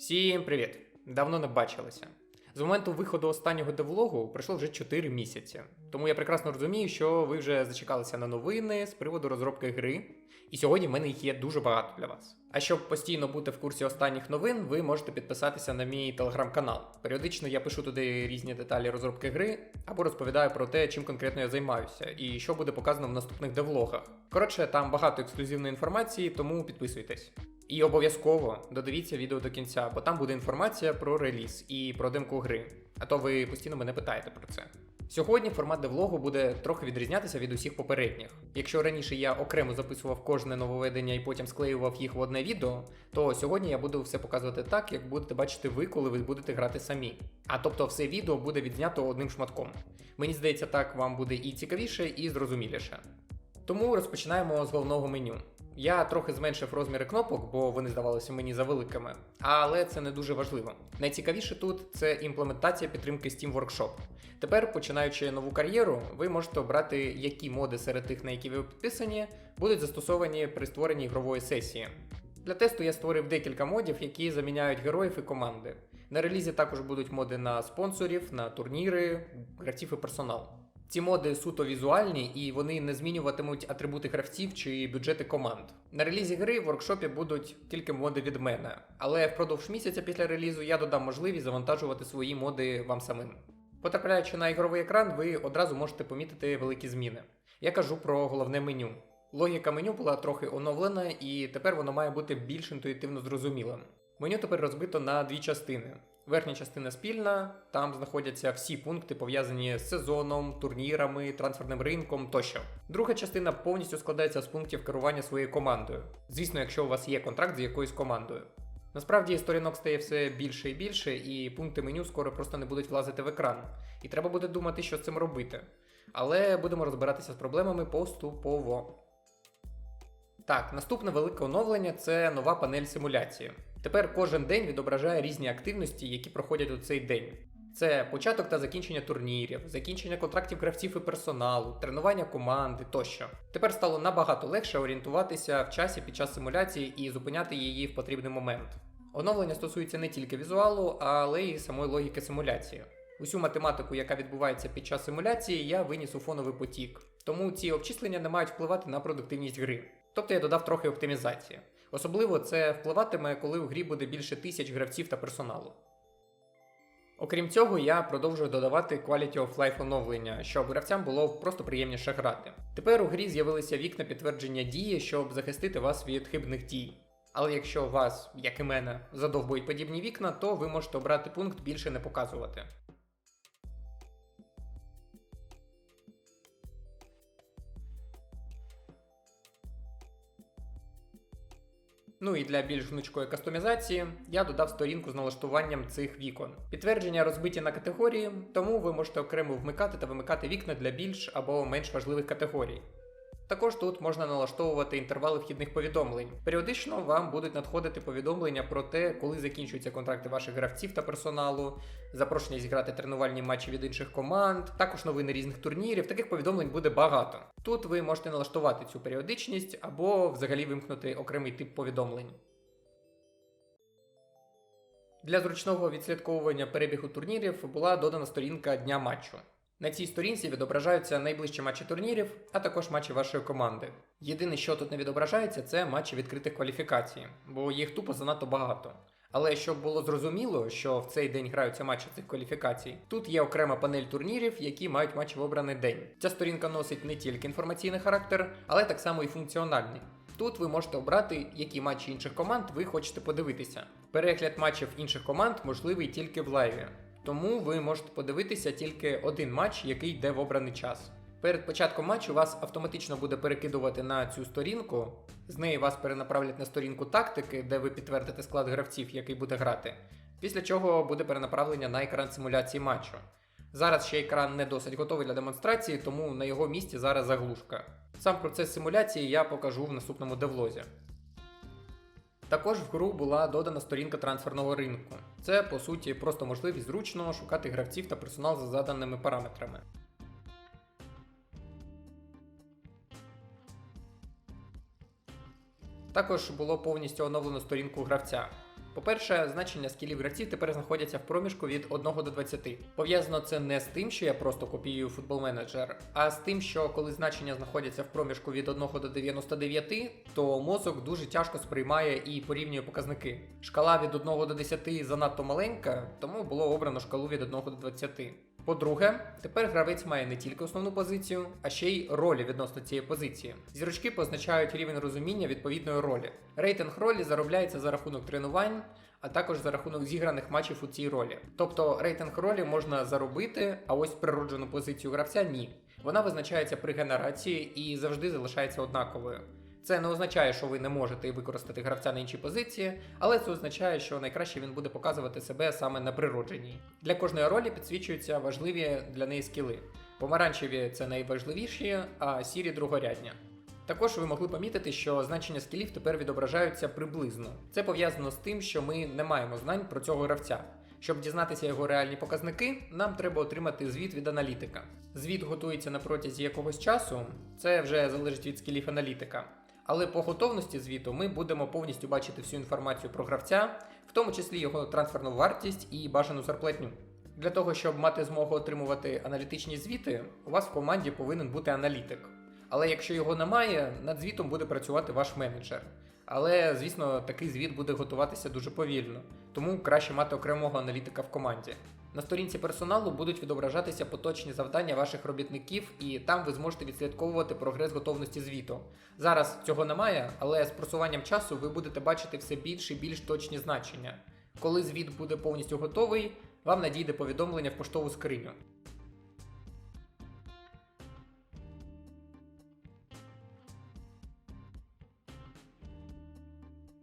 Всім привіт! Давно не бачилися. З моменту виходу останнього девлогу пройшло вже 4 місяці. Тому я прекрасно розумію, що ви вже зачекалися на новини з приводу розробки гри. І сьогодні в мене їх є дуже багато для вас. А щоб постійно бути в курсі останніх новин, ви можете підписатися на мій телеграм-канал. Періодично я пишу туди різні деталі розробки гри або розповідаю про те, чим конкретно я займаюся, і що буде показано в наступних девлогах. Коротше, там багато ексклюзивної інформації, тому підписуйтесь. І обов'язково додивіться відео до кінця, бо там буде інформація про реліз і про демку гри. А то ви постійно мене питаєте про це. Сьогодні формат девлогу буде трохи відрізнятися від усіх попередніх. Якщо раніше я окремо записував кожне нововведення і потім склеював їх в одне відео, то сьогодні я буду все показувати так, як будете бачити ви, коли ви будете грати самі. А тобто все відео буде відзнято одним шматком. Мені здається, так вам буде і цікавіше, і зрозуміліше. Тому розпочинаємо з головного меню. Я трохи зменшив розміри кнопок, бо вони здавалися мені за великими, але це не дуже важливо. Найцікавіше тут це імплементація підтримки Steam Workshop. Тепер, починаючи нову кар'єру, ви можете обрати, які моди серед тих, на які ви підписані, будуть застосовані при створенні ігрової сесії. Для тесту я створив декілька модів, які заміняють героїв і команди. На релізі також будуть моди на спонсорів, на турніри, гравців і персонал. Ці моди суто візуальні і вони не змінюватимуть атрибути гравців чи бюджети команд. На релізі гри в воркшопі будуть тільки моди від мене, але впродовж місяця після релізу я додам можливість завантажувати свої моди вам самим. Потрапляючи на ігровий екран, ви одразу можете помітити великі зміни. Я кажу про головне меню. Логіка меню була трохи оновлена, і тепер воно має бути більш інтуїтивно зрозумілим. Меню тепер розбито на дві частини. Верхня частина спільна, там знаходяться всі пункти пов'язані з сезоном, турнірами, трансферним ринком тощо. Друга частина повністю складається з пунктів керування своєю командою. Звісно, якщо у вас є контракт з якоюсь командою. Насправді сторінок стає все більше і більше, і пункти меню скоро просто не будуть влазити в екран. І треба буде думати, що з цим робити. Але будемо розбиратися з проблемами поступово. Так, наступне велике оновлення це нова панель симуляції. Тепер кожен день відображає різні активності, які проходять у цей день. Це початок та закінчення турнірів, закінчення контрактів гравців і персоналу, тренування команди тощо. Тепер стало набагато легше орієнтуватися в часі під час симуляції і зупиняти її в потрібний момент. Оновлення стосується не тільки візуалу, але й самої логіки симуляції. Усю математику, яка відбувається під час симуляції, я виніс у фоновий потік, тому ці обчислення не мають впливати на продуктивність гри. Тобто я додав трохи оптимізації. Особливо це впливатиме, коли у грі буде більше тисяч гравців та персоналу. Окрім цього, я продовжую додавати Quality of Life оновлення, щоб гравцям було просто приємніше грати. Тепер у грі з'явилися вікна підтвердження дії, щоб захистити вас від хибних дій. Але якщо вас, як і мене, задовбують подібні вікна, то ви можете обрати пункт більше не показувати. Ну і для більш гнучкої кастомізації я додав сторінку з налаштуванням цих вікон. Підтвердження розбиті на категорії, тому ви можете окремо вмикати та вимикати вікна для більш або менш важливих категорій. Також тут можна налаштовувати інтервали вхідних повідомлень. Періодично вам будуть надходити повідомлення про те, коли закінчуються контракти ваших гравців та персоналу, запрошення зіграти тренувальні матчі від інших команд, також новини різних турнірів. Таких повідомлень буде багато. Тут ви можете налаштувати цю періодичність або взагалі вимкнути окремий тип повідомлень. Для зручного відслідковування перебігу турнірів була додана сторінка дня матчу. На цій сторінці відображаються найближчі матчі турнірів, а також матчі вашої команди. Єдине, що тут не відображається, це матчі відкритих кваліфікацій, бо їх тупо занадто багато. Але щоб було зрозуміло, що в цей день граються матчі цих кваліфікацій, тут є окрема панель турнірів, які мають матчі в обраний день. Ця сторінка носить не тільки інформаційний характер, але так само і функціональний. Тут ви можете обрати, які матчі інших команд ви хочете подивитися. Перегляд матчів інших команд можливий тільки в лайві. Тому ви можете подивитися тільки один матч, який йде в обраний час. Перед початком матчу вас автоматично буде перекидувати на цю сторінку. З неї вас перенаправлять на сторінку тактики, де ви підтвердите склад гравців, який буде грати. Після чого буде перенаправлення на екран симуляції матчу. Зараз ще екран не досить готовий для демонстрації, тому на його місці зараз заглушка. Сам процес симуляції я покажу в наступному девлозі. Також в гру була додана сторінка трансферного ринку. Це, по суті, просто можливість зручно шукати гравців та персонал за заданими параметрами. Також було повністю оновлено сторінку гравця. По-перше, значення скілів гравців тепер знаходяться в проміжку від 1 до 20. Пов'язано це не з тим, що я просто копіюю футбол менеджер, а з тим, що коли значення знаходяться в проміжку від 1 до 99, то мозок дуже тяжко сприймає і порівнює показники. Шкала від 1 до 10 занадто маленька, тому було обрано шкалу від 1 до 20. По-друге, тепер гравець має не тільки основну позицію, а ще й ролі відносно цієї позиції. Зірочки позначають рівень розуміння відповідної ролі. Рейтинг ролі заробляється за рахунок тренувань, а також за рахунок зіграних матчів у цій ролі. Тобто рейтинг ролі можна заробити, а ось природжену позицію гравця ні. Вона визначається при генерації і завжди залишається однаковою. Це не означає, що ви не можете використати гравця на іншій позиції, але це означає, що найкраще він буде показувати себе саме на природженій. Для кожної ролі підсвічуються важливі для неї скіли. Помаранчеві це найважливіші, а сірі другорядні. Також ви могли помітити, що значення скілів тепер відображаються приблизно. Це пов'язано з тим, що ми не маємо знань про цього гравця. Щоб дізнатися його реальні показники, нам треба отримати звіт від аналітика. Звіт готується на протязі якогось часу, це вже залежить від скілів аналітика. Але по готовності звіту ми будемо повністю бачити всю інформацію про гравця, в тому числі його трансферну вартість і бажану зарплатню. Для того, щоб мати змогу отримувати аналітичні звіти, у вас в команді повинен бути аналітик. Але якщо його немає, над звітом буде працювати ваш менеджер. Але, звісно, такий звіт буде готуватися дуже повільно, тому краще мати окремого аналітика в команді. На сторінці персоналу будуть відображатися поточні завдання ваших робітників, і там ви зможете відслідковувати прогрес готовності звіту. Зараз цього немає, але з просуванням часу ви будете бачити все більш і більш точні значення. Коли звіт буде повністю готовий, вам надійде повідомлення в поштову скриню.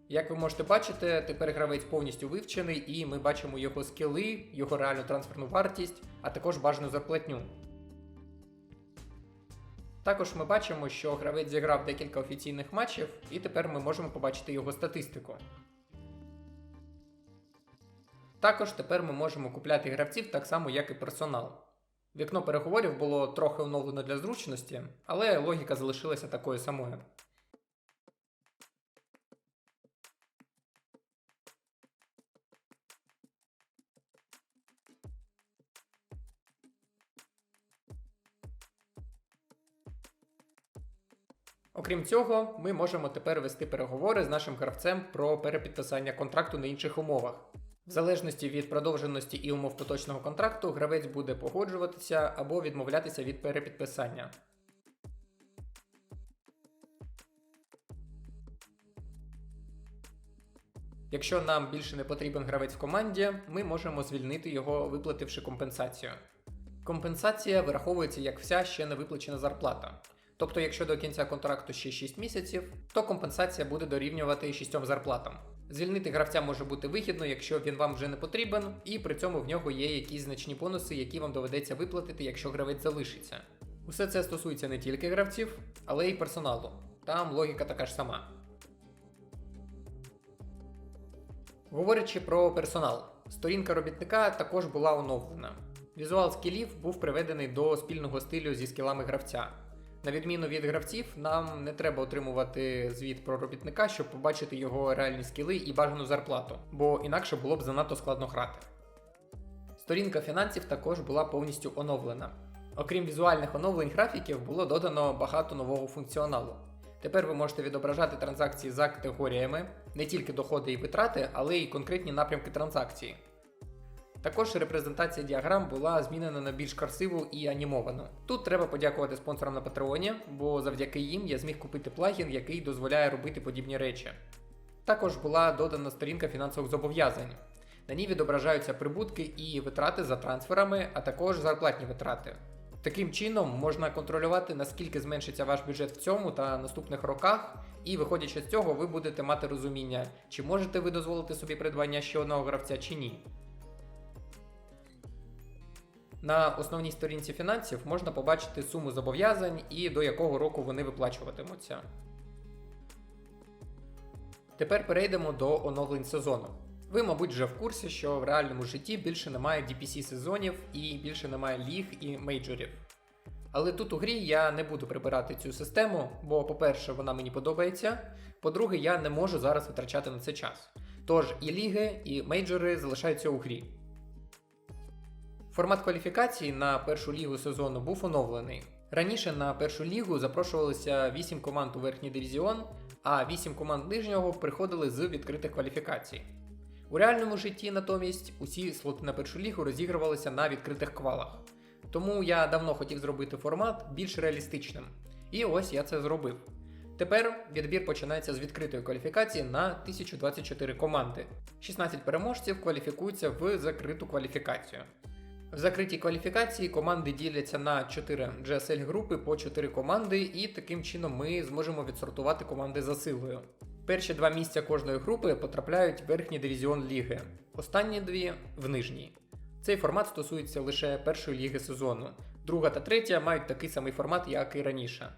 Як ви можете бачити, тепер гравець повністю вивчений, і ми бачимо його скіли, його реальну трансферну вартість, а також бажану зарплатню. Також ми бачимо, що гравець зіграв декілька офіційних матчів, і тепер ми можемо побачити його статистику. Також тепер ми можемо купляти гравців так само, як і персонал. Вікно переговорів було трохи оновлено для зручності, але логіка залишилася такою самою. Окрім цього, ми можемо тепер вести переговори з нашим гравцем про перепідписання контракту на інших умовах. В залежності від продовженості і умов поточного контракту, гравець буде погоджуватися або відмовлятися від перепідписання. Якщо нам більше не потрібен гравець в команді, ми можемо звільнити його, виплативши компенсацію. Компенсація вираховується як вся ще не виплачена зарплата. Тобто, якщо до кінця контракту ще 6 місяців, то компенсація буде дорівнювати 6 зарплатам. Звільнити гравця може бути вигідно, якщо він вам вже не потрібен, і при цьому в нього є якісь значні бонуси, які вам доведеться виплатити, якщо гравець залишиться. Усе це стосується не тільки гравців, але й персоналу. Там логіка така ж сама. Говорячи про персонал, сторінка робітника також була оновлена. Візуал скілів був приведений до спільного стилю зі скілами гравця. На відміну від гравців, нам не треба отримувати звіт про робітника, щоб побачити його реальні скіли і бажану зарплату, бо інакше було б занадто складно грати. Сторінка фінансів також була повністю оновлена. Окрім візуальних оновлень графіків, було додано багато нового функціоналу. Тепер ви можете відображати транзакції за категоріями, не тільки доходи і витрати, але й конкретні напрямки транзакції. Також репрезентація діаграм була змінена на більш красиву і анімовану. Тут треба подякувати спонсорам на Патреоні, бо завдяки їм я зміг купити плагін, який дозволяє робити подібні речі. Також була додана сторінка фінансових зобов'язань. На ній відображаються прибутки і витрати за трансферами, а також зарплатні витрати. Таким чином можна контролювати, наскільки зменшиться ваш бюджет в цьому та наступних роках, і виходячи з цього, ви будете мати розуміння, чи можете ви дозволити собі придбання ще одного гравця чи ні. На основній сторінці фінансів можна побачити суму зобов'язань і до якого року вони виплачуватимуться. Тепер перейдемо до оновлень сезону. Ви, мабуть, вже в курсі, що в реальному житті більше немає DPC сезонів і більше немає ліг і мейджорів. Але тут у грі я не буду прибирати цю систему, бо, по-перше, вона мені подобається. По-друге, я не можу зараз витрачати на це час. Тож і ліги, і мейджори залишаються у грі. Формат кваліфікації на першу лігу сезону був оновлений. Раніше на першу лігу запрошувалися 8 команд у верхній дивізіон, а 8 команд нижнього приходили з відкритих кваліфікацій. У реальному житті натомість усі слоти на першу лігу розігрувалися на відкритих квалах. Тому я давно хотів зробити формат більш реалістичним. І ось я це зробив. Тепер відбір починається з відкритої кваліфікації на 1024 команди. 16 переможців кваліфікуються в закриту кваліфікацію. В закритій кваліфікації команди діляться на 4 GSL групи по 4 команди, і таким чином ми зможемо відсортувати команди за силою. Перші два місця кожної групи потрапляють в верхній дивізіон ліги, останні дві в нижній. Цей формат стосується лише першої ліги сезону. Друга та третя мають такий самий формат, як і раніше.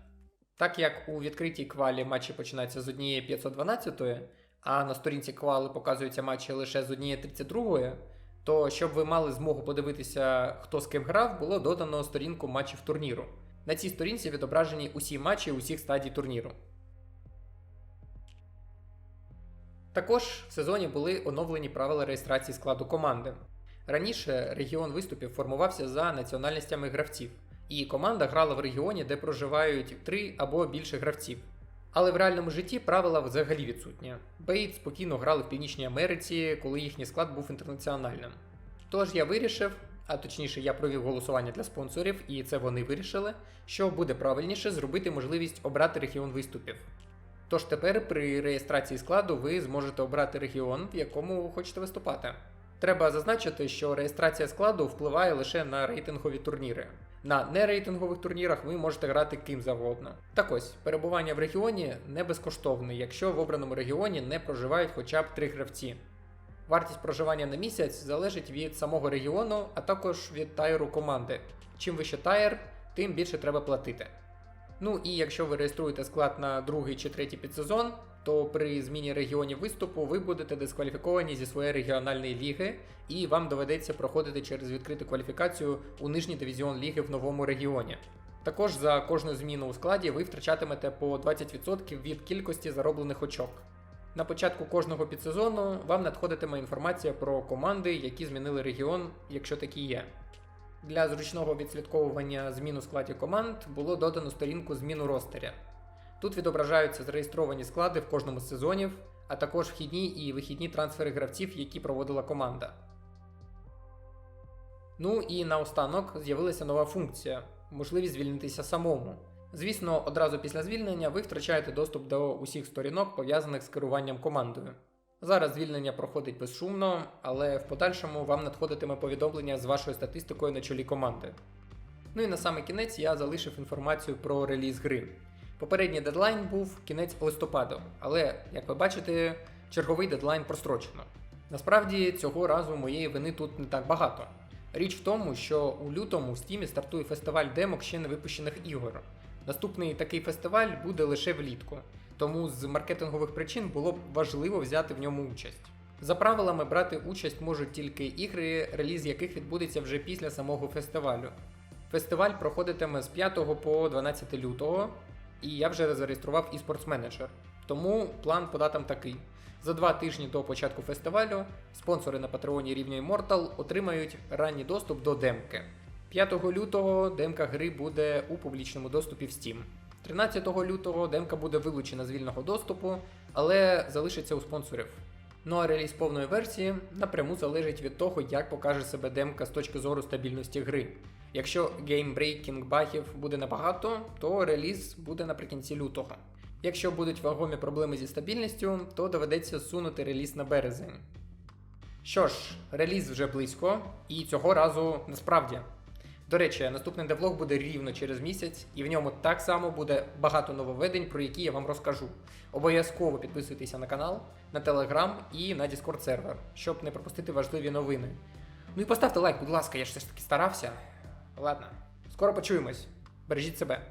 Так як у відкритій квалі матчі починаються з однієї 512, а на сторінці квали показуються матчі лише з однієї 32, то щоб ви мали змогу подивитися, хто з ким грав, було додано сторінку матчів турніру. На цій сторінці відображені усі матчі усіх стадій турніру. Також в сезоні були оновлені правила реєстрації складу команди. Раніше регіон виступів формувався за національностями гравців, і команда грала в регіоні, де проживають три або більше гравців. Але в реальному житті правила взагалі відсутні. Бейт спокійно грали в Північній Америці, коли їхній склад був інтернаціональним. Тож я вирішив, а точніше, я провів голосування для спонсорів, і це вони вирішили, що буде правильніше зробити можливість обрати регіон виступів. Тож тепер при реєстрації складу ви зможете обрати регіон, в якому хочете виступати. Треба зазначити, що реєстрація складу впливає лише на рейтингові турніри. На нерейтингових турнірах ви можете грати ким завгодно. Так ось, перебування в регіоні не безкоштовне, якщо в обраному регіоні не проживають хоча б три гравці. Вартість проживання на місяць залежить від самого регіону, а також від тайру команди. Чим вище тайр, тим більше треба платити. Ну і якщо ви реєструєте склад на другий чи третій підсезон, то при зміні регіонів виступу ви будете дискваліфіковані зі своєї регіональної ліги, і вам доведеться проходити через відкриту кваліфікацію у нижній дивізіон ліги в новому регіоні. Також за кожну зміну у складі ви втрачатимете по 20% від кількості зароблених очок. На початку кожного підсезону вам надходитиме інформація про команди, які змінили регіон, якщо такі є. Для зручного відслідковування змін у складі команд було додано сторінку змін у ростері. Тут відображаються зареєстровані склади в кожному з сезонів, а також вхідні і вихідні трансфери гравців, які проводила команда. Ну і наостанок з'явилася нова функція можливість звільнитися самому. Звісно, одразу після звільнення ви втрачаєте доступ до усіх сторінок, пов'язаних з керуванням командою. Зараз звільнення проходить безшумно, але в подальшому вам надходитиме повідомлення з вашою статистикою на чолі команди. Ну і на саме кінець я залишив інформацію про реліз гри. Попередній дедлайн був кінець листопаду, але, як ви бачите, черговий дедлайн прострочено. Насправді цього разу моєї вини тут не так багато. Річ в тому, що у лютому в Стімі стартує фестиваль демок ще не випущених ігор. Наступний такий фестиваль буде лише влітку, тому з маркетингових причин було б важливо взяти в ньому участь. За правилами, брати участь можуть тільки ігри, реліз яких відбудеться вже після самого фестивалю. Фестиваль проходитиме з 5 по 12 лютого, і я вже зареєстрував eSports Manager. Тому план по такий: за два тижні до початку фестивалю спонсори на патреоні рівня Immortal отримають ранній доступ до демки. 5 лютого демка гри буде у публічному доступі в Steam. 13 лютого демка буде вилучена з вільного доступу, але залишиться у спонсорів. Ну а реліз повної версії напряму залежить від того, як покаже себе демка з точки зору стабільності гри. Якщо геймбрейкінг багів буде набагато, то реліз буде наприкінці лютого. Якщо будуть вагомі проблеми зі стабільністю, то доведеться зсунути реліз на березень. Що ж, реліз вже близько, і цього разу насправді. До речі, наступний девлог буде рівно через місяць, і в ньому так само буде багато нововведень, про які я вам розкажу. Обов'язково підписуйтеся на канал, на телеграм і на Discord сервер, щоб не пропустити важливі новини. Ну і поставте лайк, будь ласка, я ж все ж таки старався. Ладно, скоро почуємось. Бережіть себе.